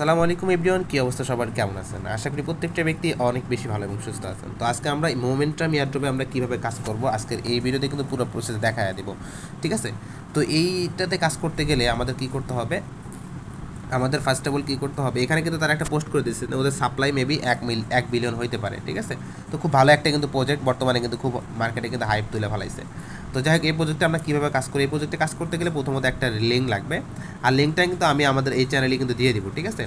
সালামু আলাইকুম এভরিওয়ান, কী অবস্থা সবার? কেমন আছেন? আশা করি প্রত্যেকটা ব্যক্তি অনেক বেশি ভালো এবং সুস্থ আছেন। তো আজকে আমরা মোমেন্টাম ইয়ারড্রপে আমরা কীভাবে কাজ করব, আজকের এই ভিডিওতে কিন্তু পুরো প্রসেস দেখা দেবো, ঠিক আছে? তো এইটাতে কাজ করতে গেলে আমাদের কি করতে হবে? আমাদের ফার্স্ট অফ অল কী করতে হবে? এখানে কিন্তু তারা একটা পোস্ট করে দিয়েছে ওদের সাপ্লাই মেবি এক মিল এক বিলিয়ন হইতে পারে, ঠিক আছে? তো খুব ভালো একটা কিন্তু প্রজেক্ট বর্তমানে কিন্তু খুব মার্কেটে কিন্তু হাইপ তুলে ফেলাইছে। তো যাই হোক, এই প্রজেক্টে আমরা কীভাবে কাজ করি? এই প্রজেক্টে কাজ করতে গেলে প্রথমত একটা লিঙ্ক লাগবে। আর লিঙ্কটা কিন্তু আমি আমাদের এই চ্যানেলে কিন্তু দিয়ে দিব, ঠিক আছে?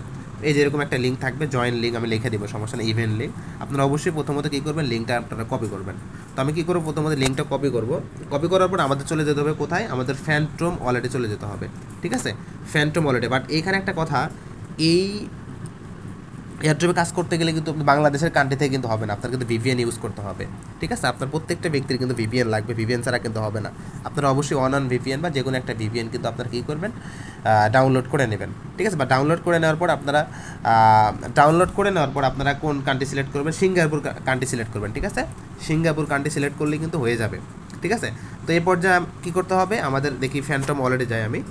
এই যেরকম একটা লিঙ্ক থাকবে জয়েন লিঙ্ক আমি লিখে দেবো, সমস্যা নেই ইভেন্ট লিঙ্ক আপনারা অবশ্যই প্রথমত কী করবেন লিঙ্কটা আপনারা কপি করবেন। তো আমি কী করব, প্রথমত লিঙ্কটা কপি করব। কপি করার পর আমাদের চলে যেতে হবে কোথায়? আমাদের ফ্যান্টম ওয়ালেটে চলে যেতে হবে, ঠিক আছে? ফ্যান্টম ওয়ালেটে বাট এখানে একটা কথা, এই এয়ারড্রপে কাজ করতে গেলে কিন্তু আপনি বাংলাদেশের কান্ট্রি থেকে কিন্তু হবে না। আপনার কিন্তু ভিভিএন ইউজ করতে হবে। ঠিক আছে? আপনার প্রত্যেকটা ব্যক্তির কিন্তু ভিভিএন লাগবে। ভিভিএন ছাড়া কিন্তু হবে না। আপনারা অবশ্যই অন অন ভিভিএন বা যে কোনো একটা ভিভিএন কিন্তু আপনারা কী করবেন? ডাউনলোড করে নেবেন। ঠিক আছে? বা ডাউনলোড করে নেওয়ার পর আপনারা ডাউনলোড করে নেওয়ার পর আপনারা কোন কান্ট্রি সিলেক্ট করবেন? সিঙ্গাপুর কান্ট্রি সিলেক্ট করবেন। ঠিক আছে? সিঙ্গাপুর কান্ট্রি সিলেক্ট করলে কিন্তু হয়ে যাবে। ঠিক আছে? তো এই পর্যায়ে কী করতে হবে? আমাদের দেখি ফ্যান্টম অলরেডি যাই আমি।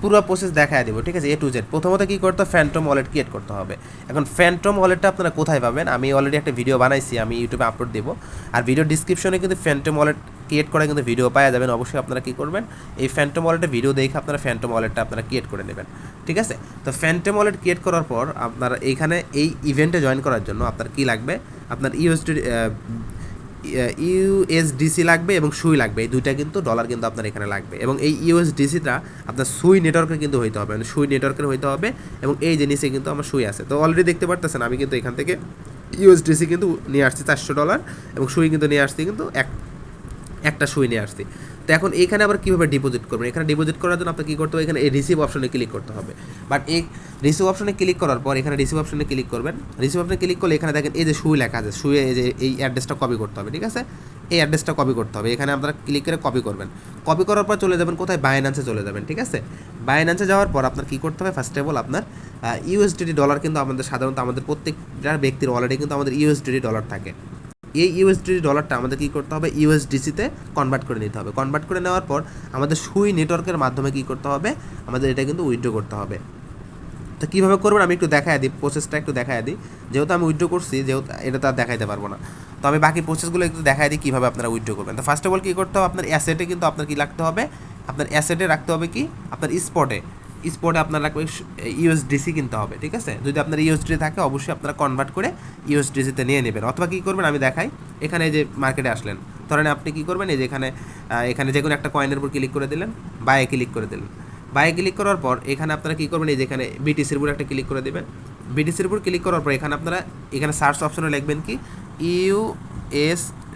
পুরো প্রসেস দেখায় দেবো, ঠিক আছে? এ টু জেড প্রথমত কী করতে ফ্যান্টম ওয়ালেট ক্রিয়েট করতে হবে। এখন ফ্যান্টম ওয়ালেটটা আপনারা কোথায় পাবেন? আমি অলরেডি একটা ভিডিও বানাইছি, আমি ইউটিউবে আপলোড দেবো। আর ভিডিও ডিসক্রিপশনে কিন্তু ফ্যান্টম ওয়ালেট ক্রিয়েট করে কিন্তু ভিডিও পাওয়া যাবেন। অবশ্যই আপনারা কী করবেন? এই ফ্যান্টম ওয়ালেটে ভিডিও দেখে আপনারা ফ্যান্টম ওয়ালেটটা আপনারা ক্রিয়েট করে নেবেন, ঠিক আছে? তো ফ্যান্টম ওয়ালেট ক্রিয়েট করার পর আপনারা এইখানে এই ইভেন্টে জয়েন করার জন্য আপনার কী লাগবে? আপনার ইউএসডি ইউএসডিসি লাগবে এবং সুই লাগবে। এই দুইটা কিন্তু ডলার কিন্তু আপনার এখানে লাগবে। এবং এই ইউএসডিসিটা আপনার সুই নেটওয়ার্কের কিন্তু হইতে হবে। মানে সুই নেটওয়ার্কের হইতে হবে এবং এই জিনিসে কিন্তু আমার সুই আছে। তো অলরেডি দেখতে পারতেছেন, আমি কিন্তু এখান থেকে ইউএসডিসি কিন্তু নিয়ে আসছি চারশো ডলার এবং সুই কিন্তু নিয়ে আসছি কিন্তু এক, একটা সুই নিয়ে আসছি। তো এখন এখানে আবার কীভাবে ডিপোজিট করবেন? এখানে ডিপোজিট করার জন্য আপনাকে কী করতে হবে? এখানে এই রিসিভ অপশনে ক্লিক করতে হবে। বাট এই রিসিভ অপশনে ক্লিক করার পর এখানে রিসিভ অপশনে ক্লিক করবেন। রিসিভ অপশনে ক্লিক করলে এখানে দেখেন এই যে সুই লেখা আছে। সুয়ে এই যে এই অ্যাড্রেসটা কপি করতে হবে, ঠিক আছে? এই অ্যাড্রেসটা কপি করতে হবে। এখানে আপনারা ক্লিক করে কপি করবেন। কপি করার পর চলে যাবেন, কোথায়? বাইন্যান্সে চলে যাবেন, ঠিক আছে? বাইন্যান্সে যাওয়ার পর আপনার কী করতে হবে? ফার্স্ট অফ অল আপনার ইউএসডিটি ডলার কিন্তু আমাদের সাধারণত আমাদের প্রত্যেকটা ব্যক্তির অলরেডি কিন্তু আমাদের ইউএসডিটি ডলার থাকে। এই ইউএসডি ডলারটা আমাদের কী করতে হবে? ইউএসডিসিতে কনভার্ট করে নিতে হবে। কনভার্ট করে নেওয়ার পর আমাদের সুই নেটওয়ার্কের মাধ্যমে কী করতে হবে? আমাদের এটা কিন্তু উইথড্র করতে হবে। তো কীভাবে করবেন? আমি একটু দেখায় দিই প্রসেসটা একটু দেখায় দিই। যেহেতু আমি উইথড্র করছি, যেহেতু এটা তো আর দেখাইতে পারব না। তো আমি বাকি প্রসেসগুলো একটু দেখায় দিই, কীভাবে আপনারা উইথড্র করবেন। তো ফার্স্ট অফ অল কী করতে হবে? আপনার অ্যাসেটে কিন্তু আপনার কী রাখতে হবে? আপনার অ্যাসেটে রাখতে হবে কি? আপনার স্পটে স্পটে আপনার রাখবে ইউএসডিসি কিনতে হবে, ঠিক আছে? যদি আপনার ইউএসডি থাকে, অবশ্যই আপনারা কনভার্ট করে ইউএসডিসিতে নিয়ে নেবেন। অথবা কী করবেন? আমি দেখাই। এখানে যে মার্কেটে আসলেন। ধরেন আপনি কী করবেন? এই যে এখানে এখানে যে কোনো একটা কয়েনের উপর ক্লিক করে দিলেন বায়ে ক্লিক করে দিলেন। বায়ে ক্লিক করার পর এখানে আপনারা কী করবেন? এই যে এখানে বিটিসির উপর একটা ক্লিক করে দেবেন। বিটিসির উপর ক্লিক করার পর এখানে আপনারা, এখানে সার্চ অপশনে লিখবেন কি? ইউএসডিসি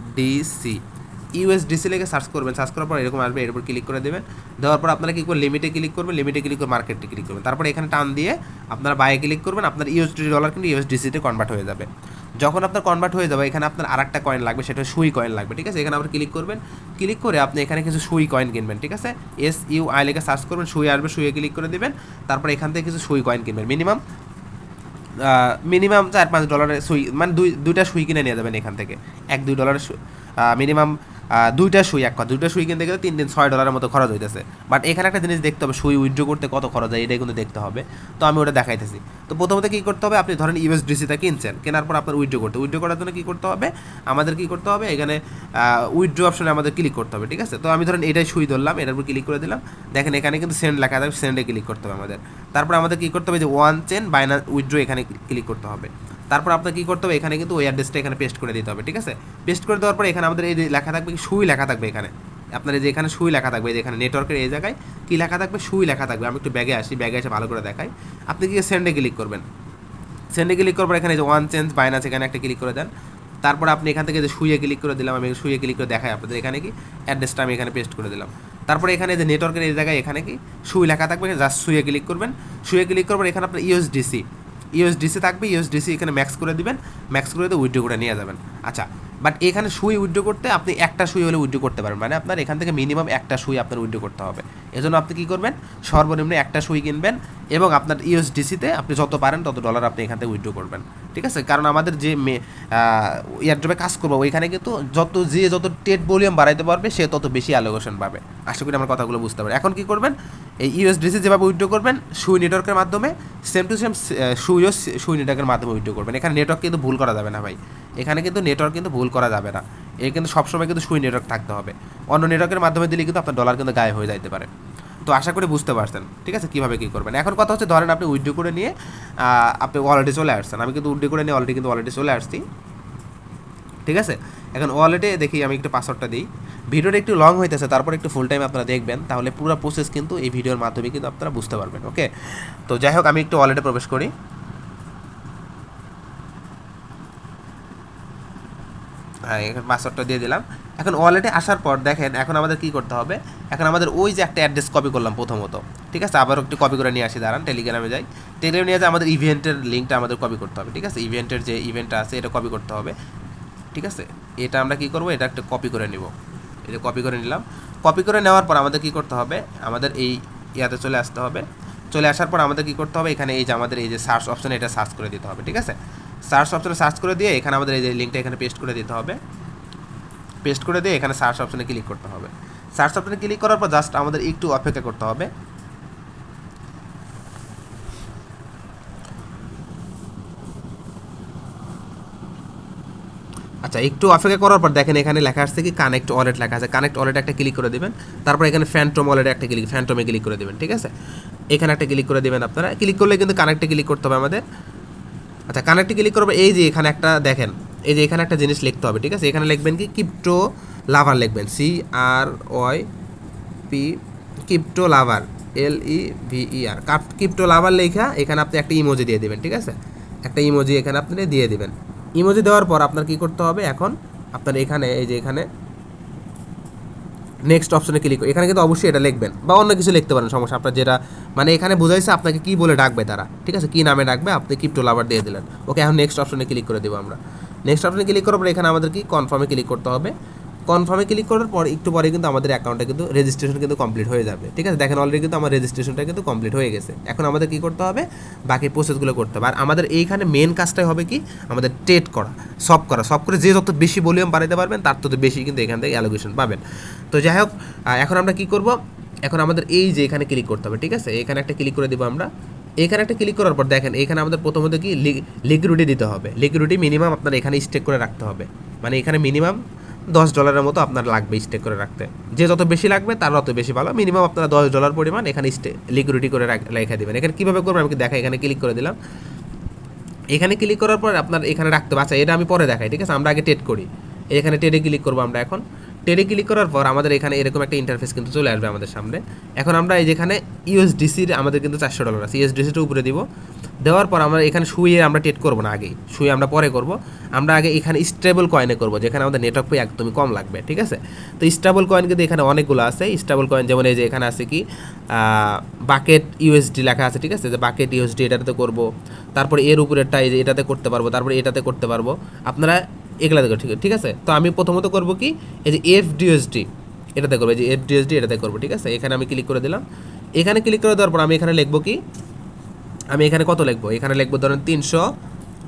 ইউএসডিসি লেগে সার্চ করবেন সার্চ করার পর এরকম আসবে, এর উপর ক্লিক করে দেবেন। দেওয়ার পর আপনারা কী করবেন লিমিটে ক্লিক করবেন লিমিটে ক্লিক করে মার্কেটে ক্লিক করবেন। তারপর এখানে টান দিয়ে আপনারা বায়ে ক্লিক করবেন, আপনার ইউএসডি ডলার কিন্তু ইউএসডিসিতে কনভার্ট হয়ে যাবে। যখন আপনার কনভার্ট হয়ে যাবে, এখানে আপনার আরেকটা কয়েন লাগবে, সেটা সুই কয়েন লাগবে, ঠিক আছে? এখানে আবার ক্লিক করবেন। ক্লিক করে আপনি এখানে কিছু সুই কয়েন কিনবেন, ঠিক আছে? এস ইউ আই লেগে সার্চ করবেন সুই আসবে সুইয়ে ক্লিক করে দেবেন। তারপর এখান থেকে কিছু সুই কয়েন কিনবেন। মিনিমাম মিনিমাম চার পাঁচ ডলারের সুই মানে দুই, দুইটা সুই কিনে নিয়ে যাবেন এখান থেকে। এক, দুই ডলারের মিনিমাম দুইটা সুই এক কথা। দুইটা সুই কিনতে গেলে তিন দিন ছয় ডলারের মতো খরচ হইতেছে। বাট এখানে একটা জিনিস দেখতে হবে, সুই উইথড্র করতে কত খরচ হয়, এটাই কিন্তু দেখতে হবে। তো আমি ওটা দেখাইতেছি। তো প্রথমত কী করতে হবে, আপনি ধরেন ইউএসডিসিটা কিনছেন, কেনার পর আপনার উইথড্র করতে উইথড্র করার জন্য কী করতে হবে, আমাদের কী করতে হবে, এখানে উইথড্র অপশনে আমাদের ক্লিক করতে হবে, ঠিক আছে? তো আমি ধরেন এটাই সুই ধরলাম, এটার উপর ক্লিক করে দিলাম। দেখেন এখানে কিন্তু সেন্ড লেখা থাকবে সেন্ডে ক্লিক করতে হবে আমাদের। তারপর আমাদের কী করতে হবে, যে ওয়ান চেন বাইনা উইথড্র এখানে ক্লিক করতে হবে। তারপর আপনার কী করতে হবে? এখানে কিন্তু ওই অ্যাড্রেসটা এখানে পেস্ট করে দিতে হবে, ঠিক আছে? পেস্ট করে দেওয়ার পর এখানে আমাদের এই লেখা থাকবে সুই লেখা থাকবে এখানে। আপনার যে এখানে সুই লেখা থাকবে এখানে নেটওয়ার্কের এই জায়গায় কী লেখা থাকবে? সুই লেখা থাকবে। আমি একটু ব্যাগে আসি ব্যাগে এসে ভালো করে দেখাই। আপনি কি সেন্ডে ক্লিক করবেন। সেন্ডে ক্লিক করার পর এখানে যে ওয়ান চেঞ্জ বাইনাস এখানে একটা ক্লিক করে দেন। তারপর আপনি এখান থেকে যে শুয়ে ক্লিক করে দিলাম, আমি শুয়ে ক্লিক করে দেখাই আপনাদের এখানে কি? অ্যাড্রেসটা আমি এখানে পেস্ট করে দিলাম। তারপরে এখানে যে নেটওয়ার্কের এই জায়গায় এখানে কি? সুই লেখা থাকবে জাস্ট শুয়ে ক্লিক করবেন। শুয়ে ক্লিক করবেন এখানে আপনার ইউএসডিসি ইউএসডিসি থাকবে ইউএসডিসি এখানে ম্যাক্স করে দিবেন ম্যাক্স করে দিয়ে উইড্রো করে নিয়ে যাবেন। আচ্ছা বাট এখানে সুই উইড্রো করতে আপনি একটা সুই হলে উইড্রো করতে পারবেন। মানে আপনার এখান থেকে মিনিমাম একটা সুই আপনার উইড্রো করতে হবে। এজন্য আপনি কী করবেন? সর্বনিম্ন একটা সুই কিনবেন এবং আপনার ইউএসডিসিতে আপনি যত পারেন তত ডলার আপনি এখান থেকে উইড্রো করবেন। ঠিক আছে? কারণ আমাদের যে এয়ারড্রপে কাজ করব, ওইখানে কিন্তু যত, যে যত টেট ভলিউম বাড়াইতে পারবে, সে তত বেশি অ্যালোকেশন পাবে। আশা করি আমার কথাগুলো বুঝতে পারবে। এখন কি করবেন? এই ইউএসডিসি যেভাবে উইড্রো করবেন, সুই নেটওয়ার্কের মাধ্যমে সেম টু সেম সুইও সুই নেটওয়ার্কের মাধ্যমে উইথড্র করবেন। এখানে নেটওয়ার্ক কিন্তু ভুল করা যাবে না ভাই। এখানে কিন্তু নেটওয়ার্ক কিন্তু ভুল করা যাবে না। এই কিন্তু সবসময় কিন্তু সুই নেটওয়ার্ক থাকতে হবে। অন্য নেটওয়ার্কের মাধ্যমে দিলে কিন্তু আপনার ডলার কিন্তু গায়ে হয়ে যাইতে পারে। তো আশা করি বুঝতে পারছেন। ঠিক আছে? কীভাবে কী করবেন? এখন কথা হচ্ছে, ধরেন আপনি উইড্রো করে নিয়ে আপনি অলরেডি চলে আসছেন। আমি কিন্তু উইড্রো করে নিয়ে অলরেডি কিন্তু অলরেডি চলে আসছি। ঠিক আছে? এখন ওয়ালেটে দেখি, আমি একটু পাসওয়ার্ডটা দিই। ভিডিওটা একটু লং হইতেছে, তারপর একটু ফুল টাইম আপনারা দেখবেন। তাহলে পুরো প্রসেস কিন্তু এই ভিডিওর মাধ্যমে কিন্তু আপনারা বুঝতে পারবেন ওকে তো যাই হোক, আমি একটু ওয়ালেটে প্রবেশ করি। পাসওয়ার্ডটা দিয়ে দিলাম। এখন ওয়ালেটে আসার পর দেখেন এখন আমাদের কি করতে হবে? এখন আমাদের ওই যে একটা অ্যাড্রেস কপি করলাম প্রথমত। ঠিক আছে? আবার একটু কপি করে নিয়ে আসি, দাঁড়ান টেলিগ্রামে যাই। টেলিগ্রামে নিয়ে যাই আমাদের ইভেন্টের লিঙ্কটা আমাদের কপি করতে হবে, ঠিক আছে? ইভেন্টের যে ইভেন্টটা আছে, এটা কপি করতে হবে। ঠিক আছে? এটা আমরা কি করব? এটা একটা কপি করে নিব। এটা কপি করে নিলাম। কপি করে নেওয়ার পর আমাদের কি করতে হবে? আমাদের এই ইয়াতে চলে আসতে হবে। চলে আসার পর আমাদের কি করতে হবে? এখানে এই যে আমাদের এই যে সার্চ অপশনে এটা সার্চ করে দিতে হবে, ঠিক আছে? সার্চ অপশনে সার্চ করে দিয়ে এখানে আমাদের এই যে লিঙ্কটা এখানে পেস্ট করে দিতে হবে। পেস্ট করে দিয়ে এখানে সার্চ অপশনে ক্লিক করতে হবে। সার্চ অপশনে ক্লিক করার পর জাস্ট আমাদের একটু অপেক্ষা করতে হবে। আচ্ছা একটু অপেক্ষা করার পর দেখেন এখানে লেখা আসছে কি কানেক্ট ওয়ালেট লেখা আছে। কানেক্ট ওয়ালেট একটা ক্লিক করে দেবেন। তারপর এখানে ফ্যান্টম ওয়ালেট একটা ক্লিক ফ্যান্টমে ক্লিক করে দেবেন, ঠিক আছে? এখানে একটা ক্লিক করে দিবেন আপনারা। ক্লিক করলে কিন্তু কানেক্টে ক্লিক করতে হবে আমাদের। আচ্ছা কানেক্টে ক্লিক করব এই যে এখানে একটা দেখেন, এই যে এখানে একটা জিনিস লিখতে হবে, ঠিক আছে? এখানে লিখবেন কি? কিপ্টো লাভার লিখবেন C R Y P crypto lover L E V E R crypto lover লেখা, এখানে আপনি একটা ইমোজি দিয়ে দেবেন, ঠিক আছে? একটা ইমোজি এখানে আপনি দিয়ে দেবেন। ইমোজি দেওয়ার পর আপনার কি করতে হবে? এখন আপনার এখানে, এই যে এখানে নেক্সট অপশনে ক্লিক এখানে কিন্তু অবশ্যই এটা লিখবেন বা অন্য কিছু লিখতে পারেন, সমস্যা। আপনার যেটা মানে এখানে বোঝাইছে আপনাকে কী বলে ডাকবে তারা, ঠিক আছে? কী নামে ডাকবে? আপনি ক্রিপ্টো লাভার দিয়ে দিলেন। ওকে এখন নেক্সট অপশনে ক্লিক করে দেবো আমরা। নেক্সট অপশনে ক্লিক করার পর এখানে আমাদের কি? কনফার্মে ক্লিক করতে হবে। কনফার্মে ক্লিক করার পর একটু পরে কিন্তু আমাদের অ্যাকাউন্টে কিন্তু রেজিস্ট্রেশন কিন্তু কমপ্লিট হয়ে যাবে। ঠিক আছে? দেখেন অলরেডি কিন্তু আমার রেজিস্ট্রেশনটা কিন্তু কমপ্লিট হয়ে গেছে। এখন আমাদের কি করতে হবে? বাকি প্রসেসগুলো করতে হবে। আর আমাদের এইখানে মেন কাজটাই হবে কি? আমাদের টেট করা সব করা। সব করে যে যত বেশি ভলিউম বাড়াতে পারবেন, তার তত বেশি কিন্তু এখান থেকে অ্যালোকেশন পাবেন। তো যাই হোক এখন আমরা কি করব? এখন আমাদের এই যে এখানে ক্লিক করতে হবে, ঠিক আছে? এখানে একটা ক্লিক করে দিব আমরা। এখানে একটা ক্লিক করার পর দেখেন, এখানে আমাদের প্রথমত কি? লিকুইডিটি দিতে হবে। লিকুইডিটি মিনিমাম আপনার এখানে স্টেক করে রাখতে হবে। মানে এখানে মিনিমাম দশ ডলারের মতো আপনার লাগবে স্টেক করে রাখতে। যে যত বেশি লাগবে, তার তত বেশি ভালো। মিনিমাম আপনারা দশ ডলার পরিমাণ এখানে স্টে লিকুইডিটি করে রাখ- দেবেন। এখানে কীভাবে করবেন? আমি দেখা এখানে ক্লিক করে দিলাম। এখানে ক্লিক করার পর আপনার এখানে রাখতে আচ্ছা এটা আমি পরে দেখাই, ঠিক আছে? আমরা আগে টেট করি। এখানে টেডে ক্লিক করব আমরা এখন। টেডে ক্লিক করার পর আমাদের এখানে এরকম একটা ইন্টারফেস কিন্তু চলে আসবে আমাদের সামনে। এখন আমরা এই যেখানে ইউএসডিসির আমাদের কিন্তু চারশো ডলার আছে। ইউএসডিসিটা উপরে দিব। দেওয়ার পর আমরা এখানে শুয়ে আমরা টেট করব না আগেই। শুয়ে আমরা পরে করব। আমরা আগে এখানে স্টেবল কয়েনে করব, যেখানে আমাদের নেটওয়ার্ক পে একদমই কম লাগবে, ঠিক আছে? তো স্টেবল কয়েন কিন্তু এখানে অনেকগুলো আছে। স্টেবল কয়েন যেমন এই যে এখানে আছে কি বাকেট ইউএসডি লেখা আছে, ঠিক আছে? যে বাকেট ইউএসডি এটাতে করব। তারপরে এর উপরেরটা এই যে এটাতে করতে পারব, তারপরে এটাতে করতে পারব। আপনারা এগুলা দেখো ঠিক ঠিক আছে? তো আমি প্রথমত করব কি, এই যে এফ ডিএসডি এটাতে করব, এই যে এফ ডিএসডি এটাতে করব, ঠিক আছে? এখানে আমি ক্লিক করে দিলাম। এখানে ক্লিক করে দেওয়ার পর আমি এখানে লিখব কি আমি এখানে কত লিখব? এখানে লিখব ধরেন তিনশো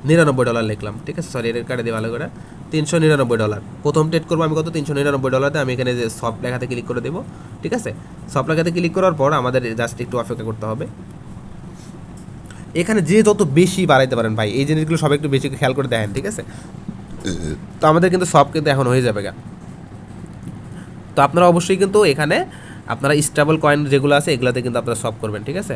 নিরানব্বই ডলার লিখলাম, ঠিক আছে? সরি এর কাটে দিয়ে ভালো করে। তিনশো নিরানব্বই ডলার প্রথম ট্রেড করব আমি কত? তিনশো নিরানব্বই ডলারতে আমি এখানে যে সব লেখাতে ক্লিক করে দেবো, ঠিক আছে? সব লেখাতে ক্লিক করার পর আমাদের জাস্ট একটু অপেক্ষা করতে হবে। এখানে যে যত বেশি বাড়াইতে পারেন ভাই, এই জিনিসগুলো সব একটু বেশি খেয়াল করে দেখেন, ঠিক আছে? তো আমাদের কিন্তু সব কিন্তু এখন হয়ে যাবে গা। তো আপনারা অবশ্যই কিন্তু এখানে আপনারা স্টেবল কয়েন যেগুলো আছে, এগুলাতে কিন্তু আপনারা সব করবেন, ঠিক আছে?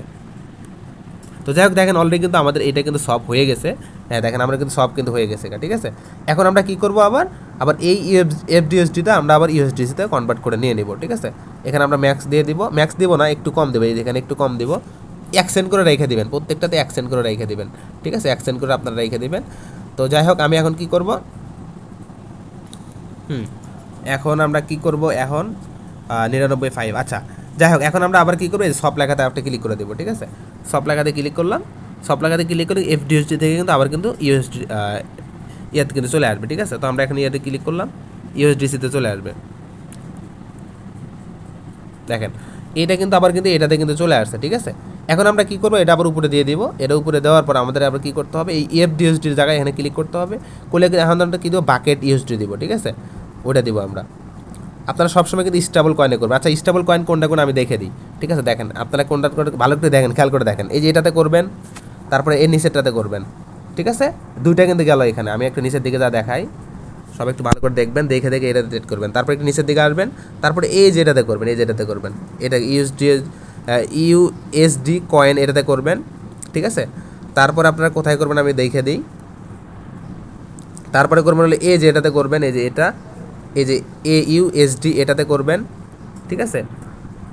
তো যাই হোক, দেখেন অলরেডি কিন্তু আমাদের এটা কিন্তু সব হয়ে গেছে। হ্যাঁ দেখেন আমরা কিন্তু সব কিন্তু হয়ে গেছে ঠিক আছে? এখন আমরা কি করব আবার? আবার এই এফ এফডিএসডিটা আমরা আবার ইউএসডিসিতে কনভার্ট করে নিয়ে নিব, ঠিক আছে? এখানে আমরা ম্যাক্স দিয়ে দিব। ম্যাক্স দিব না, একটু কম দেবো, এই যে এখানে একটু কম দিব। অ্যাকসেন্ট করে রেখে দিবেন, প্রত্যেকটাতে অ্যাকসেন্ট করে রেখে দিবেন, ঠিক আছে? অ্যাকসেন্ট করে আপনারা রেখে দিবেন। তো যাই হোক, আমি এখন কি করব? হুম, এখন আমরা কি করব এখন? নিরানব্বই ফাইভ আচ্ছা। যাই হোক এখন আমরা আবার কি করব? এই সব লেখাতে একটা ক্লিক করে দেবো, ঠিক আছে? সব লেখাতে ক্লিক করলাম। সব লেখাতে ক্লিক করে এফ ডিএসডি থেকে কিন্তু আবার কিন্তু ইউএসডি ইয়াতে কিন্তু চলে আসবে, ঠিক আছে? তো আমরা এখন ইয়াতে ক্লিক করলাম ইউএসডিসিতে চলে আসবে। দেখেন, এটা কিন্তু আবার কিন্তু এটাতে কিন্তু চলে আসছে, ঠিক আছে? এখন আমরা কি করব? এটা আবার উপরে দিয়ে দিব। এটা উপরে দেওয়ার পর আমাদের আবার কী করতে হবে? এই এফ ডিএসডির জায়গায় এখানে ক্লিক করতে হবে। করলে এখন আমরা কী দেবো? বাকেট ইউএসডি দিব, ঠিক আছে? ওটা দিব আমরা। আপনারা সবসময় কিন্তু স্টেবল কয়েনে করবেন। আচ্ছা স্টেবল কয়েন কোনটা কোন আমি দেখে দিই। ঠিক আছে, দেখেন, আপনারা কোনটা ভালো করে দেখেন, খেয়াল করে দেখেন। এই যে এটাতে করবেন, তারপরে এই নিচেরটাতে করবেন। ঠিক আছে? দুইটা কিন্তু গেল এখানে। আমি একটু নিচের দিকে যা দেখাই, সব একটু ভালো করে দেখবেন, দেখে দেখে এটাতে ডেট করবেন। তারপরে একটু নিচের দিকে আসবেন, তারপরে এই যেটাতে করবেন, এই যেটাতে করবেন। এটা ইউএসডি ইউএসডি কয়েন এটাতে করবেন। ঠিক আছে? তারপর আপনারা কোথায় করবেন আমি দেখে দিই। তারপরে করবেন হলে এ যে এটাতে করবেন, এই যে এটা। এই যে এ ইউএসডি এটাতে করবেন, ঠিক আছে?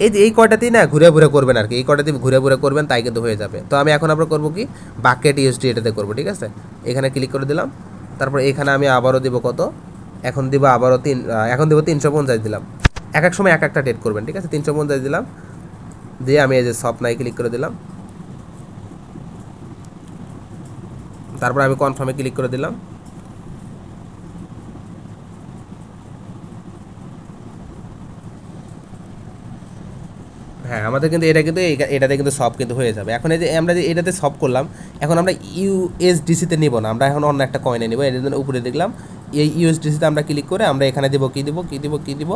এই যে এই কয়টাতেই না ঘুরে ঘুরে করবেন আর কি। এই কয়টাতে ঘুরে ঘুরে করবেন, তাই কিন্তু হয়ে যাবে। তো আমি এখন আবার করব কি? বাকেট ইউএসডি এটাতে করব, ঠিক আছে? এখানে ক্লিক করে দিলাম। তারপর এখানে আমি আবারও দিব কত? এখন দিব আবারও তিন এখন দিব তিনশো পঞ্চাশ দিলাম। এক এক সময় এক একটা ডেট করবেন, ঠিক আছে? তিনশো পঞ্চাশ দিলাম। দিয়ে আমি এই যে সব নাই ক্লিক করে দিলাম। তারপর আমি কনফার্মে ক্লিক করে দিলাম। হ্যাঁ আমাদের কিন্তু এটা কিন্তু এটাতে কিন্তু সব কিন্তু হয়ে যাবে। এখন এই যে আমরা যে এটাতে সব করলাম, এখন আমরা ইউএসডিসিতে নিব না, আমরা এখন অন্য একটা কয়েনে নিব এর জন্য উপরে দেখলাম, এই ইউএসডিসিতে আমরা ক্লিক করে আমরা এখানে দিব, কি দিব কি দিব কি দিব,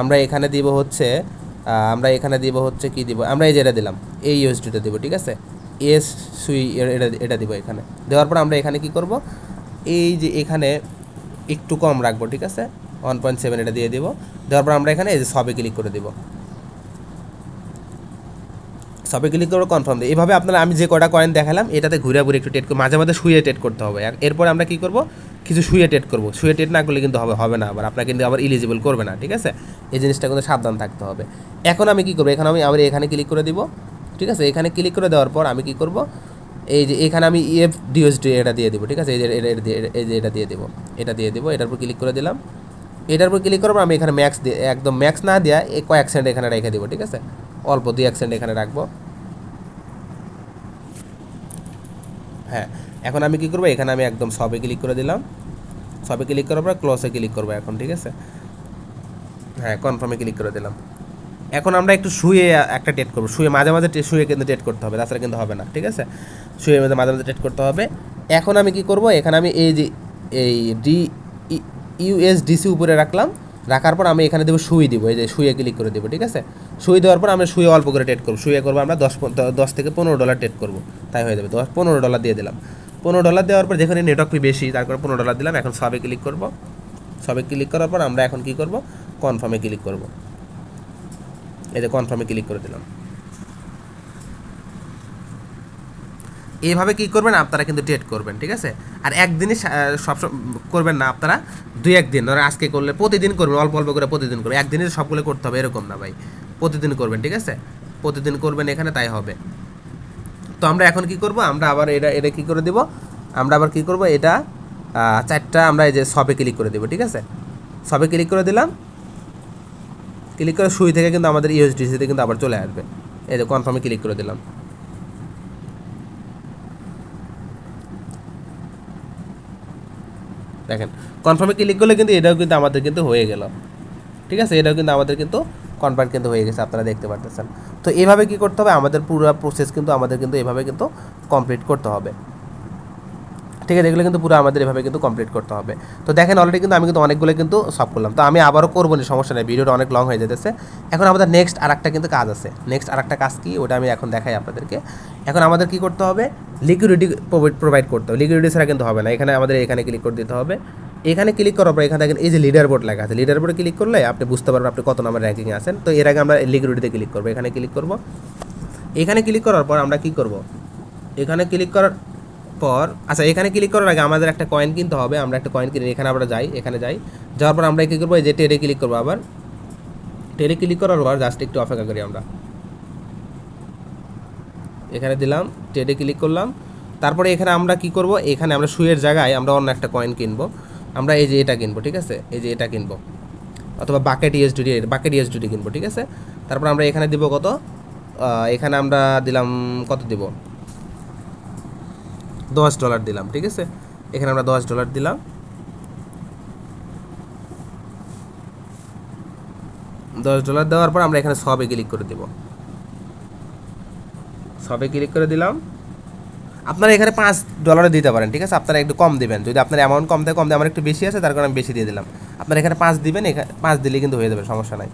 আমরা এখানে দিব হচ্ছে আমরা এখানে দিব হচ্ছে কি দিব, আমরা এই যে এটা দিলাম, এই ইউএসডিটা দিব, ঠিক আছে? এস সুই এটা এটা দিব এখানে। দেওয়ার পর আমরা এখানে কি করব, এই যে এখানে একটু কম রাখব, ঠিক আছে? ওয়ান পয়েন্ট সেভেন এটা দিয়ে দিব, দেওয়ার পর আমরা এখানে এই যে সবে ক্লিক করে দিব। সবে ক্লিক করে কনফার্ম দিই এভাবে আপনারা আমি যে কটা কয়েন দেখালাম, এটাতে ঘুরে ঘুরে একটু টেট করে মাঝে মাঝে শুয়ে টেট করতে হবে। এরপর আমরা কী করব? কিছু শুয়ে টেট করব। শুয়ে টেট না করলে কিন্তু হবে হবে না আবার। আপনার কিন্তু আবার ইলিজিবল করবে না, ঠিক আছে? এই জিনিসটা কিন্তু সাবধান থাকতে হবে। এখন আমি কী করব? এখানে আমি আবার এখানে ক্লিক করে দিব, ঠিক আছে? এখানে ক্লিক করে দেওয়ার পর আমি কী করব? এই যে এখানে আমি এফ ডিওসডি এটা দিয়ে দিব, ঠিক আছে? এই যে এই যে এটা দিয়ে দিব, এটা দিয়ে দিব, এটার উপর ক্লিক করে দিলাম। এটার উপর ক্লিক করার পর আমি এখানে ম্যাক্স দিয়ে একদম ম্যাক্স না দেওয়া কয়েক সেন্ট এখানে রেখে দিব, ঠিক আছে? অল্প দুই এক এখানে রাখব। হ্যাঁ এখন আমি কি করব? এখানে আমি একদম সবে ক্লিক করে দিলাম। সবে ক্লিক করার পর ক্লোজে ক্লিক করব এখন, ঠিক আছে? হ্যাঁ কনফার্মে ক্লিক করে দিলাম। এখন আমরা একটু শুয়ে একটা টেট করব। শুয়ে, মাঝে মাঝে শুয়ে কিন্তু টেট করতে হবে, তাছাড়া কিন্তু হবে না, ঠিক আছে? শুয়ে মাঝে মাঝে মাঝে টেট করতে হবে। এখন আমি কি করব? এখানে আমি এই যে, এই ডি ইউএসডিসি উপরে রাখলাম। রাখার পর আমি এখানে দেবো সুই দিব, এই যে শুয়ে ক্লিক করে দেবো, ঠিক আছে? সুই দেওয়ার পর আমরা শুয়ে অল্প করে ট্রেড করব। শুয়ে করব আমরা দশ দশ থেকে পনেরো ডলার টেট করব। তাই হয়ে যাবে। দশ পনেরো ডলার দিয়ে দিলাম। পনেরো ডলার দেওয়ার পর যেখানে নেটওয়ার্ক ফি বেশি, তারপর পনেরো ডলার দিলাম, এখন সবে ক্লিক করব। সবে ক্লিক করার পর আমরা এখন কি করব? কনফার্মে ক্লিক করব। এই যে কনফার্মে ক্লিক করে দিলাম। এইভাবে কি করবেন, আপনারা কিন্তু ডেট করবেন, ঠিক আছে? আর একদিনই সব করবেন না আপনারা, দুই একদিন ধরো আজকে করলে প্রতিদিন করবেন, অল্প অল্প করে প্রতিদিন করবেন একদিনই সবগুলো করতে হবে, এরকম না ভাই, প্রতিদিন করবেন, ঠিক আছে? প্রতিদিন করবেন এখানে, তাই হবে। তো আমরা এখন কি করব, আমরা আবার এটা এটা কি করে দিব? আমরা আবার কি করব, এটা চারটা আমরা এই যে সবে ক্লিক করে দেবো, ঠিক আছে? সবে ক্লিক করে দিলাম ক্লিক করে সুই থেকে কিন্তু আমাদের ইউএসডিসিতে কিন্তু আবার চলে আসবে। এই যে কনফার্মে ক্লিক করে দিলাম। দেখেন কনফার্মে ক্লিক করলে কিন্তু এটাও কিন্তু আমাদের কিন্তু হয়ে গেল। ঠিক আছে? এটাও কিন্তু আমাদের কিন্তু কনফার্ম কিন্তু হয়ে গেছে, আপনারা দেখতে পারতেছেন। তো এভাবে কি করতে হবে? আমাদের পুরো প্রসেস কিন্তু আমাদের কিন্তু এভাবে কিন্তু কমপ্লিট করতে হবে। ঠিক আছে এগুলো কিন্তু পুরো আমাদের এভাবে কিন্তু কমপ্লিট করতে হবে। তো দেখেন অলরেডি কিন্তু আমি কিন্তু অনেকগুলো কিন্তু সব করলাম। তো আমি আবারও করব না সমস্যা নেই ভিডিওটা অনেক লং হয়ে যেতেছে। এখন আমাদের নেক্সট আর একটা কিন্তু কাজ আছে। নেক্সট আর একটা কাজ কি? ওটা আমি এখন দেখাই আপনাদেরকে। এখন আমাদের কি করতে হবে? লিকুইডিটি প্রোভাইড করতে হবে। লিকুইডিটি ছাড়া কিন্তু হবে না। এখানে আমাদের এখানে ক্লিক করে দিতে হবে। এখানে ক্লিক করার পর এখানে দেখেন এই যে লিডার বোর্ড লেখা আছে। লিডার বোর্ডে ক্লিক করলে আপনি বুঝতে পারবেন আপনি কত নাম্বার র্যাঙ্কিংয়ে আছেন। তো এর আগে আমরা লিকুইডিটিতে ক্লিক করব। এখানে ক্লিক করব। এখানে ক্লিক করার পর আমরা কি করব? এখানে ক্লিক করার পর আচ্ছা এখানে ক্লিক করার আগে আমাদের একটা কয়েন কিনতে হবে, আমরা একটা কয়েন কিনে, এখানে আমরা যাই, এখানে যাই। যাওয়ার পর আমরা কী করব যে টেরে ক্লিক করব আবার। টেরে ক্লিক করার পর জাস্ট একটু অপেক্ষা করি আমরা। এখানে দিলাম, টেরে ক্লিক করলাম। তারপরে এখানে আমরা কি করব, এখানে আমরা শুয়ের জায়গায় আমরা অন্য একটা কয়েন কিনবো। আমরা এই যে এটা কিনবো, ঠিক আছে? এই যে এটা কিনবো। অথবা বাকেট ইএসডিডি বাকেট ইএসডিডি কিনবো, ঠিক আছে? তারপর আমরা এখানে দিব কত? এখানে আমরা দিলাম, কত দিব? দশ ডলার দিলাম, ঠিক আছে? এখানে আমরা দশ ডলার দিলাম। দশ ডলার দেওয়ার পর আমরা এখানে সবে ক্লিক করে দেব। সবে ক্লিক করে দিলাম। আপনারা এখানে পাঁচ ডলারে দিতে পারেন, ঠিক আছে? আপনারা একটু কম দিবেন। যদি আপনার অ্যামাউন্ট কম থাকে কম দেয়, আমার একটু বেশি আছে, তার কারণে আমি বেশি দিয়ে দিলাম। আপনারা এখানে পাঁচ দিবেন এখানে পাঁচ দিলে কিন্তু হয়ে যাবে, সমস্যা নাই।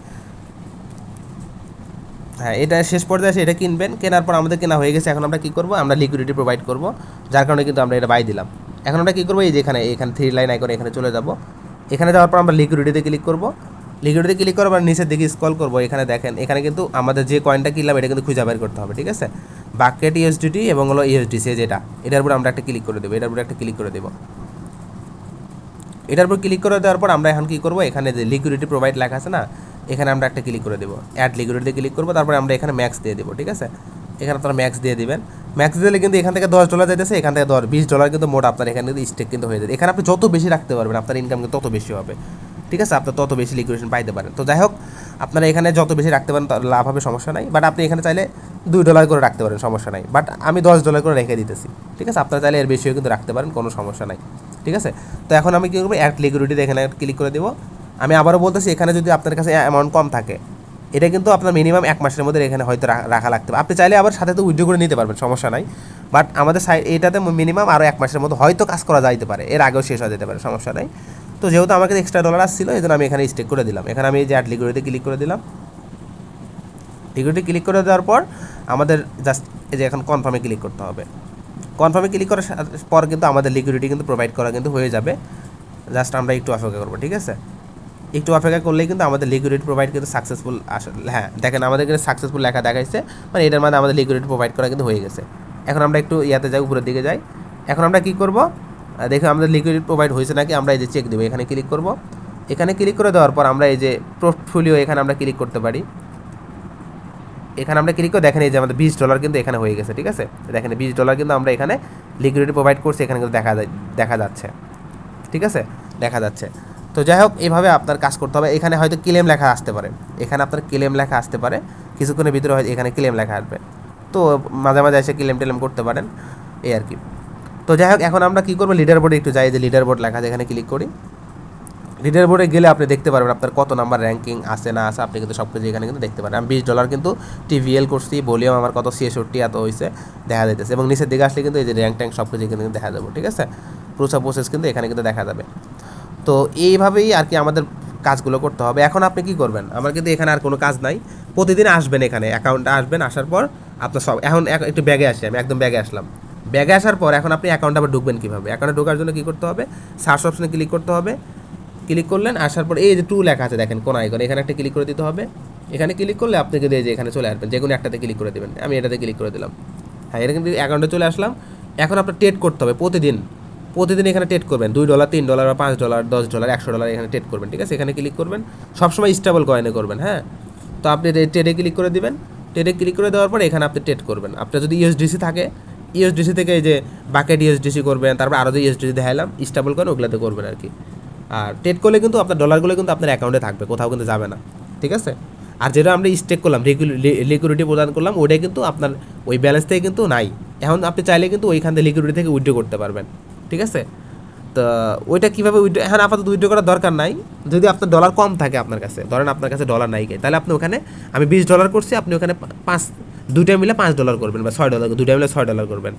হ্যাঁ এটা শেষ পর্যায়ে এসে এটা কিনবেন। কেনার পর আমাদের কেনা হয়ে গেছে, এখন আমরা কী করব? আমরা লিকুইডিটি প্রোভাইড করব, যার কারণে কিন্তু আমরা এটা বাই দিলাম। এখন আমরা কী করব? এই যে এখানে এখানে থ্রি লাইন আইকন এখানে চলে যাব। এখানে যাওয়ার পর আমরা লিকুইডিটিতে ক্লিক করব। লিকুইডিটি ক্লিক করব আর নিচের দিকে স্ক্রল করব। এখানে দেখেন, এখানে কিন্তু আমাদের যে কয়েনটা কিনলাম, এটা কিন্তু খুঁজে বের করতে হবে, ঠিক আছে? বাকেট ইউএসডিটি এবং হলো ইউএসডিসি যেটা। এটার উপর আমরা একটা ক্লিক করে দেবো, এটার উপর একটা ক্লিক করে দেবো। এটার উপর ক্লিক করে দেওয়ার পর আমরা এখন কী করব? এখানে যে লিকুইডিটি প্রোভাইড লেখা আছে না এখানে আমরা একটা ক্লিক করে দেবো। অ্যাড লিকুইডিটি ক্লিক করব, তারপরে আমরা এখানে ম্যাক্স দিয়ে দেবো, ঠিক আছে? এখানে আপনারা ম্যাক্স দিয়ে দিবেন। ম্যাক্স দিলে কিন্তু এখান থেকে দশ ডলার যাইতেছে, এখান থেকে দশ, বিশ ডলার কিন্তু মোট আপনার এখানে কিন্তু স্টেক কিন্তু হয়ে যাবে। এখানে আপনি যত বেশি রাখতে পারবেন, আপনার ইনকাম কিন্তু তত বেশি হবে, ঠিক আছে? আপনার তত বেশি লিকুইডেশন পাইতে পারেন। তো যাই হোক, আপনারা এখানে যত বেশি রাখতে পারেন তত লাভ হবে সমস্যা নাই। বাট আপনি এখানে চাইলে দুই ডলার করে রাখতে পারেন, সমস্যা নাই। বাট আমি দশ ডলার করে রেখে দিতেছি, ঠিক আছে? আপনারা চাইলে এর বেশিও কিন্তু রাখতে পারেন, কোনো সমস্যা নাই, ঠিক আছে? তো এখন আমি কী করব? অ্যাড লিকুইডিটি এখানে ক্লিক করে দেবো। আমি আবারও বলতেছি, এখানে যদি আপনার কাছে অ্যামাউন্ট কম থাকে, এটা কিন্তু আপনার মিনিমাম এক মাসের মধ্যে এখানে হয়তো রাখা লাগতে পারে। আপনি চাইলে আবার সাথে তো উইথড্র করে নিতে পারবেন, সমস্যা নাই। বাট আমাদের সাইড এটাতে মিনিমাম আরও এক মাসের মধ্যে হয়তো কাজ করা যাইতে পারে। এর আগেও শেষ হয়ে যেতে পারে, সমস্যা নাই। তো যেহেতু আমাকে এক্সট্রা ডলার আসছিল, এই জন্য আমি এখানে স্টেক করে দিলাম। এখানে আমি এই যে অ্যাড লিকুইডিটি ক্লিক করে দিলাম। লিকুইডিটি ক্লিক করে দেওয়ার পর আমাদের জাস্ট এই যে এখন কনফার্মে ক্লিক করতে হবে। কনফার্মে ক্লিক করার পর কিন্তু আমাদের লিকুইডিটি কিন্তু প্রোভাইড করা কিন্তু হয়ে যাবে। জাস্ট আমরা একটু অপেক্ষা করব, ঠিক আছে? একটু অপেক্ষা করলেই কিন্তু আমাদের লিকুইডিটি প্রোভাইড কিন্তু সাকসেসফুল আসলে হ্যাঁ দেখেন আমাদের কিন্তু সাকসেসফুল লেখা দেখাইছে মানে এটার মধ্যে আমাদের লিকুইডিটি প্রোভাইড করা কিন্তু হয়ে গেছে। এখন আমরা একটু ইয়াতে যাই, উপরের দিকে যাই। এখন আমরা কী করব? দেখো আমাদের লিকুইডিটি প্রোভাইড হয়েছে নাকি, আমরা এই যে চেক দেবো, এখানে ক্লিক করব। এখানে ক্লিক করে দেওয়ার পর আমরা এই যে পোর্টফোলিও এখানে আমরা ক্লিক করতে পারি। এখানে আমরা ক্লিক করে দেখেন এই যে আমাদের বিশ ডলার কিন্তু এখানে হয়ে গেছে, ঠিক আছে? দেখেন বিশ ডলার কিন্তু আমরা এখানে লিকুইডিটি প্রোভাইড করছি, এখানে কিন্তু দেখা দেখা যাচ্ছে, ঠিক আছে? দেখা যাচ্ছে। তো যাই হোক এইভাবে আপনার কাজ করতে হবে। এখানে হয়তো ক্লেম লেখা আসতে পারে। এখানে আপনার ক্লেম লেখা আসতে পারে। কিছুক্ষণের ভিতরে হয়তো এখানে ক্লেম লেখা আসবে। তো মাঝে মাঝে এসে ক্লেম টেলেম করতে পারেন, এই আর কি। তো যাই হোক, এখন আমরা কী করব? লিডার বোর্ডে একটু যাই, যে লিডার বোর্ড লেখা যেখানে ক্লিক করি। লিডার বোর্ডে গেলে আপনি দেখতে পারবেন আপনার কত নাম্বার র্যাঙ্কিং আছে, না আছে, আপনি কিন্তু সব কিছু এখানে কিন্তু দেখতে পারেন। আমি বিশ ডলার কিন্তু টিভিএল করছি, ভলিউম আমার কত? ছিষট্টি এত হয়েছে দেখা যাইতেছে। এবং নিচের দিকে আসলে কিন্তু এই যে র্যাঙ্ক ট্যাঙ্ক সব কিছু কিন্তু দেখা যাবে, ঠিক আছে? প্রচার প্রসেস কিন্তু এখানে কিন্তু দেখা যাবে। তো এইভাবেই আর কি আমাদের কাজগুলো করতে হবে। এখন আপনি কি করবেন? আমার কিন্তু এখানে আর কোনো কাজ নাই। প্রতিদিন আসবেন এখানে। অ্যাকাউন্টে আসবেন, আসার পর আপনার সব এখন এক- একটু ব্যাগে আসি আমি, একদম ব্যাগে আসলাম। ব্যাগে আসার পর এখন আপনি অ্যাকাউন্টে আবার ঢুকবেন কীভাবে? অ্যাকাউন্টে ঢোকার জন্য কী করতে হবে? সার্চ অপশনে ক্লিক করতে হবে। ক্লিক করলেন, আসার পর এই যে টু লেখা আছে দেখেন, কোন আইকন এখানে একটা ক্লিক করে দিতে হবে। এখানে ক্লিক করলে আপনি কিন্তু এই যে এখানে চলে আসবেন। যে কোনো একটাতে ক্লিক করে দেবেন। আমি এটাতে ক্লিক করে দিলাম। হ্যাঁ এটা কিন্তু অ্যাকাউন্টে চলে আসলাম। এখন আপনার টেট করতে হবে প্রতিদিন। প্রতিদিন এখানে টেট করবেন। দুই ডলার তিন ডলার বা পাঁচ ডলার দশ ডলার একশো ডলার এখানে টেট করবেন, ঠিক আছে? এখানে ক্লিক করবেন। সবসময় স্টেবল কয়েনে করবেন হ্যাঁ? তো আপনি টেটে ক্লিক করে দিবেন। টেটে ক্লিক করে দেওয়ার পর এখানে আপনি টেট করবেন। আপনার যদি ইউএসডিসি থাকে ইউএসডিসি থেকে এই যে বাকেট ইউএসডিসি করবেন, তারপর আরও যে ইউএসডিসি দেখালাম স্টেবল কয়েন ওগুলাতে করবেন আর কি। আর টেট করলে কিন্তু আপনার ডলারগুলো কিন্তু আপনার অ্যাকাউন্টে থাকবে, কোথাও কিন্তু যাবে না, ঠিক আছে? আর যেটা আমরা স্টেক করলাম লিকুইডিটি প্রদান করলাম ওটাই কিন্তু আপনার ওই ব্যালেন্স থেকে কিন্তু নাই। এখন আপনি চাইলে কিন্তু ওইখান থেকে লিকুইডিটি থেকে উইথড্র করতে পারবেন। ঠিক আছে? তো ওইটা কীভাবে উইথড্র এখন আপাতত উইড্রো করার দরকার নাই। যদি আপনার ডলার কম থাকে আপনার কাছে, ধরেন আপনার কাছে ডলার নাই তাহলে আপনি ওখানে আমি বিশ ডলার করছি, আপনি ওখানে পাঁচ দুইটা মিলে পাঁচ ডলার করবেন বা ছয় ডলার দুইটা মিলে ছয় ডলার করবেন।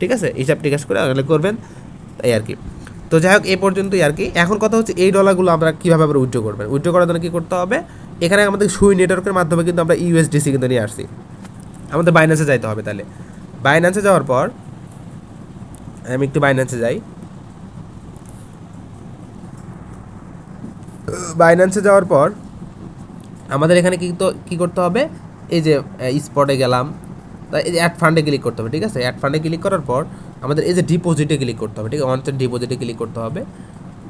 ঠিক আছে? হিসাব টিকাস করে তাহলে করবেন, এই আর কি। তো যাই হোক এই পর্যন্তই আর কি। এখন কথা হচ্ছে এই ডলারগুলো আমরা কীভাবে আবার উইথড্র করবেন? উইড্রো করার জন্য কী করতে হবে? এখানে আমাদের সুই নেটওয়ার্কের মাধ্যমে কিন্তু আমরা ইউএসডিসি কিন্তু নিয়ে আসছি। আমাদের বাইন্যান্সে যাইতে হবে তাহলে। বাইন্যান্সে যাওয়ার পর আমি একটু বাইন্যান্সে যাই। বাইন্যান্সে যাওয়ার পর আমাদের এখানে কি তো কী করতে হবে? এই যে স্পটে গেলাম। তা এই যে অ্যাড ফান্ডে ক্লিক করতে হবে, ঠিক আছে? অ্যাড ফান্ডে ক্লিক করার পর আমাদের এই যে ডিপোজিটে ক্লিক করতে হবে, ঠিক আছে? অনচেন ডিপোজিটে ক্লিক করতে হবে।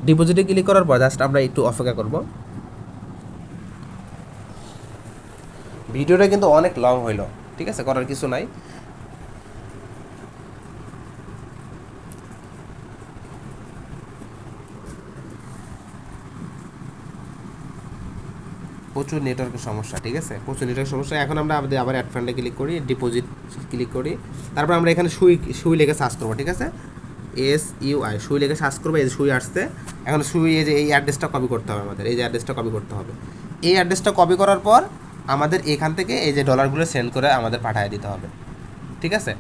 ডিপোজিটে ক্লিক করার পর জাস্ট আমরা একটু অপেক্ষা করব। ভিডিওটা কিন্তু অনেক লং হইল, ঠিক আছে? করার কিছু নাই। প্রচুর নেটওয়ার্কের সমস্যা, ঠিক আছে? প্রচুর নেটওয়ার্ক সমস্যা। এখন আমরা আমাদের আবার অ্যাড ফান্ডে ক্লিক করি ডিপোজিট ক্লিক করি। তারপর আমরা এখানে সুই সুই লেগে সার্চ করব, ঠিক আছে? এস ইউ আই সুই লেগে সার্চ করব, এই যে সুই আসছে। এখন সুই, এই যে এই অ্যাড্রেসটা কপি করতে হবে আমাদের, এই যে অ্যাড্রেসটা কপি করতে হবে। এই অ্যাড্রেসটা কপি করার পর আমাদের এখান থেকে এই যে ডলারগুলো সেন্ড করে আমাদের পাঠিয়ে দিতে হবে, ঠিক আছে?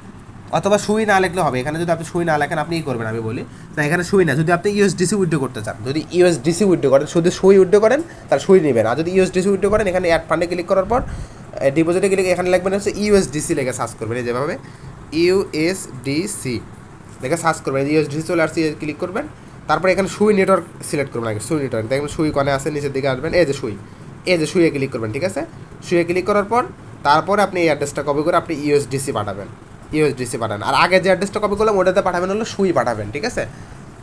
অথবা সুই না লিখলে হবে। এখানে যদি আপনি সুই না লেখেন আপনি করবেন, আমি বলি। না, এখানে সুই না। যদি আপনি ইউএসডিসি উইড্রো করতে চান, যদি ইউএসডিসি উইড্রো করেন শুধু সুই উইড্রো করেন, তাহলে সুই নেবেন। আর যদি ইউএসডিসি উইড্রো করেন, এখানে অ্যাড ফান্ডে ক্লিক করার পর ডিপোজিটে ক্লিক এখানে লিখবেন হচ্ছে ইউএসডিসি লেখে সার্চ করবেন। এই যেভাবে ইউএসডিসি লেখে সার্চ করবেন। ইউএসডিসি চলে আসছে ক্লিক করবেন। তারপরে এখানে সুই নেটওয়ার্ক সিলেক্ট করবেন আগে, সুই নেটওয়ার্ক দেখবেন সুই কনে আছে, নিচের দিকে আসবেন। এই যে সুই, এই যে সুইয়ে ক্লিক করবেন, ঠিক আছে? সুইয়ে ক্লিক করার পর, তারপরে আপনি এই অ্যাড্রেসটা কপি করে আপনি ইউএসডিসি পাঠাবেন। ইউএসডিসি পাঠান আর আগে যে অ্যাড্রেসটা কপি করলাম, ওটাতে পাঠাবেন হলো সুই পাঠাবেন, ঠিক আছে?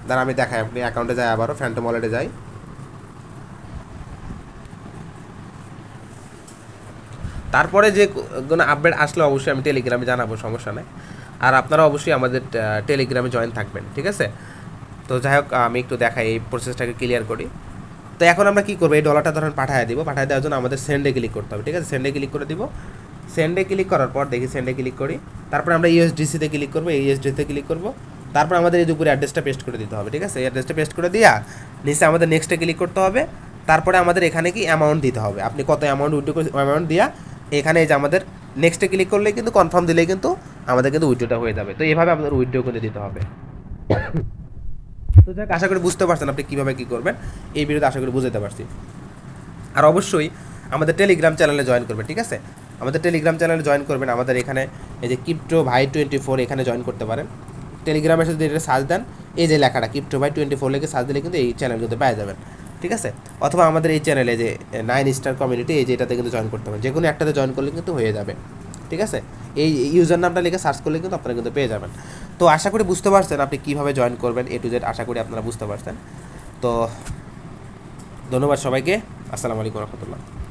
দাঁড়া আমি দেখাই, আপনি অ্যাকাউন্টে যাই আবারও ফ্যান্টম ওয়ালেটে যাই। তারপরে যে কোনো আপডেট আসলে অবশ্যই আমি টেলিগ্রামে জানাব, সমস্যা নেই। আর আপনারা অবশ্যই আমাদের টেলিগ্রামে জয়েন থাকবেন, ঠিক আছে? তো যাই হোক, আমি একটু দেখাই, এই প্রসেসটাকে ক্লিয়ার করি। তো এখন আমরা কী করব? এই ডলারটা ধরেন পাঠিয়ে দিব। পাঠিয়ে দেওয়ার জন্য আমাদের সেন্ডে ক্লিক করতে হবে, ঠিক আছে? সেন্ডে ক্লিক করে দিব। সেন্ডে ক্লিক করার পর দেখি সেন্ডে ক্লিক করি। তারপরে আমরা ইউএসডিসিতে ক্লিক করব ইউএসডিতে ক্লিক করব। তারপর আমাদের এই দুপুরে অ্যাড্রেসটা পেস্ট করে দিতে হবে, ঠিক আছে? এই অ্যাড্রেসটা পেস্ট করে দিয়া নিচে আমাদের নেক্সটে ক্লিক করতে হবে। তারপরে আমাদের এখানে কি অ্যামাউন্ট দিতে হবে। আপনি কত অ্যামাউন্ট উইড্রো করে অ্যামাউন্ট দিয়া এখানে এই যে আমাদের নেক্সটে ক্লিক করলে কিন্তু কনফার্ম দিলেই কিন্তু আমাদের কিন্তু উইড্রোটা হয়ে যাবে। তো এইভাবে আমাদের উইড্রো করে দিতে হবে। তো যাক, আশা করি বুঝতে পারছেন আপনি কীভাবে কী করবেন। এই ভিডিওতে আশা করি বুঝতে পারছি। আর অবশ্যই আমাদের টেলিগ্রাম চ্যানেলে জয়েন করবেন, ঠিক আছে? আমাদের টেলিগ্রাম চ্যানেলে জয়েন করবেন। আমাদের এখানে এই যে কিপ্টো ভাই টোয়েন্টি ফোর এখানে জয়েন করতে পারেন। টেলিগ্রামে যদি এটা সার্চ দেন, এই যে লেখাটা কিপ্টো ভাই টোয়েন্টি ফোর লিখে সার্চ দিলে কিন্তু এই চ্যানেলগুলোতে পেয়ে যাবেন। ঠিক আছে? অথবা আমাদের এই চ্যানেলে যে নাইন স্টার কমিউনিটি এই যে এটাতে কিন্তু জয়েন করতে পারেন। যে কোনো একটাতে জয়েন করলে কিন্তু হয়ে যাবে। ঠিক আছে? এই ইউজার নামটা লিখে সার্চ করলে কিন্তু আপনারা কিন্তু পেয়ে যাবেন। তো আশা করি বুঝতে পারছেন আপনি কীভাবে জয়েন করবেন এ টু জেড আশা করি আপনারা বুঝতে পারছেন। তো ধন্যবাদ সবাইকে। আসসালামু আলাইকুম রহমতুল্লাহ।